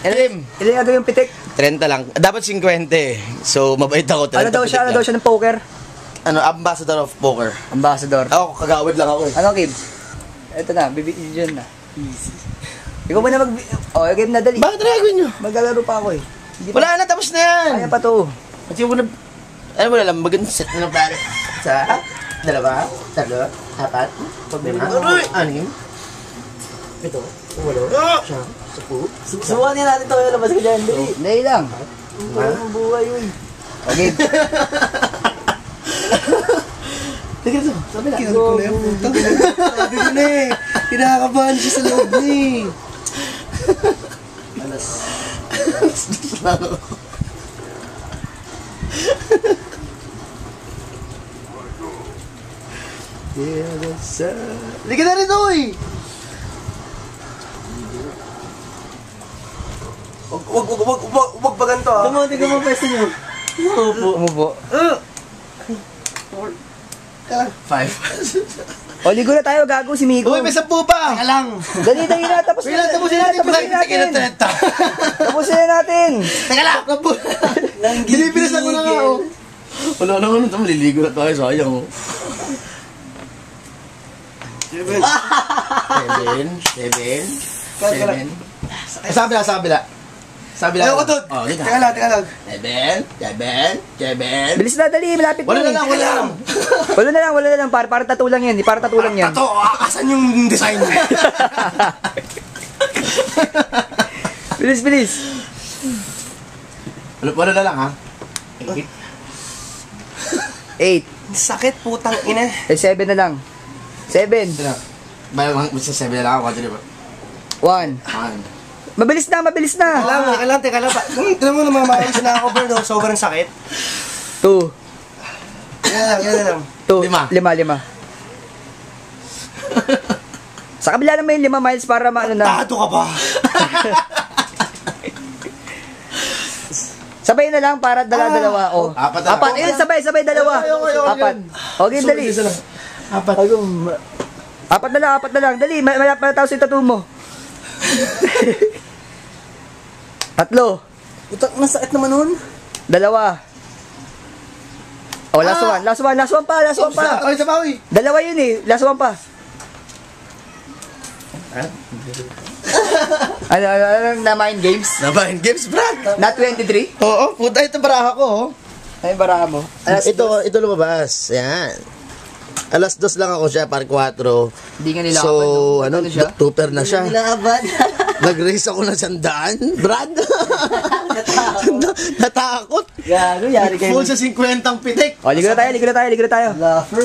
Ilim. Ilan daw yung pitik? 30 lang. Dapat 50. So, mabait ako. 30 Ano daw siya? Ano daw siya ng poker? Ano, ambassador of poker. Ambassador. Ako, kagawad lang ako eh. Ano, Kim? Ito na, bibigyan dyan na. Easy. Ikaw ba na mag... Oh, Kim na dali. Bakit nagagawin nyo? Maglalaro pa ako eh. Hindi. Wala na, tapos na yan. Kaya pa to. Mo na... Ano mo na lang, magandang set na ng pare. Sa, dalawa, tatlo, apat, lima, anim, ito, walo, siyam, sapu, Subukan niya natin ito. Labas ka dyan. Dali. Dali lang. Ang buhay yun. Okay. Teka ito, sabi na. Kinag ko na yung putang. Sabi ko na eh. Kinakabahan siya sa loob niya eh. Alas. Liga na rin oy! Wag, wag, wag, wag, wag, wag ba ganito ah? Tama, tingnan mo pwesto niyo. Opo. Umubo. Five. O, ligo na tayo, gago si Migo. Uy, may sampu pa! Teka lang! Dali, dali na, tapos lang, tapusin natin! Tapusin na, natin. Tapusin na natin. Teka lang! Dinipinas ako na nga, oh. Wala na nga, maliligo na tayo, sayang, oh. Seven. Seven. Seven. Eh, sabi na, sabi na. Sabi na. Ayoko to. Oh, dito. Teka lang, teka lang. Seven. Seven. Seven. Bilis na, dali, malapit Wala na lang, wala lang. Wala na lang, wala na lang. Para, para tattoo lang yan. Para tattoo lang yan. Ito, asan yung design mo? bilis, bilis. Wala, wala na lang, ha? Eight. Sakit, putang ina. Eh, seven na lang. Seven. May mga sa seven na lang ako, di ba? One. One. Mabilis na, mabilis na. Teka lang, teka lang, teka lang. Kung tignan mo naman, maayos na ako, bro. Sobrang sakit. Two. Yan lang, yan lang. Two. Lima. Lima, lima. Sa kabila naman yung lima miles para maano na. Tato ka ba? Sabay na lang para dala-dalawa. Oh. Apat na. Apat. Ayun, sabay, sabay, dalawa. Ayoko, ayoko, Apat. yun. Okay, dali. Isa lang. Apat. Apat na lang, apat na lang. Dali, may malapit na tapos yung tattoo mo. Tatlo. Putang, masakit naman nun. Dalawa. Oh, last one. Last one, last one pa, last one pa. Ay, sa bawi. Dalawa yun eh. Last one pa. ano, ano, ano, na mind games? Nabahin games, Brad. Na 23? Oo, puta, ito baraha ko, oh. Ay, baraha mo. Alas ito, ito lumabas. Yan. Alas dos lang ako siya, par 4. Hindi nga nila So, ano, siya? tutor na siya. Nilaban. Nag-race ako ng sandaan. Brad. Natakot. Gago, yari kayo. Full sa 50 ang pitik. O, ligo na tayo, ligo na tayo, ligo na tayo. Laugher.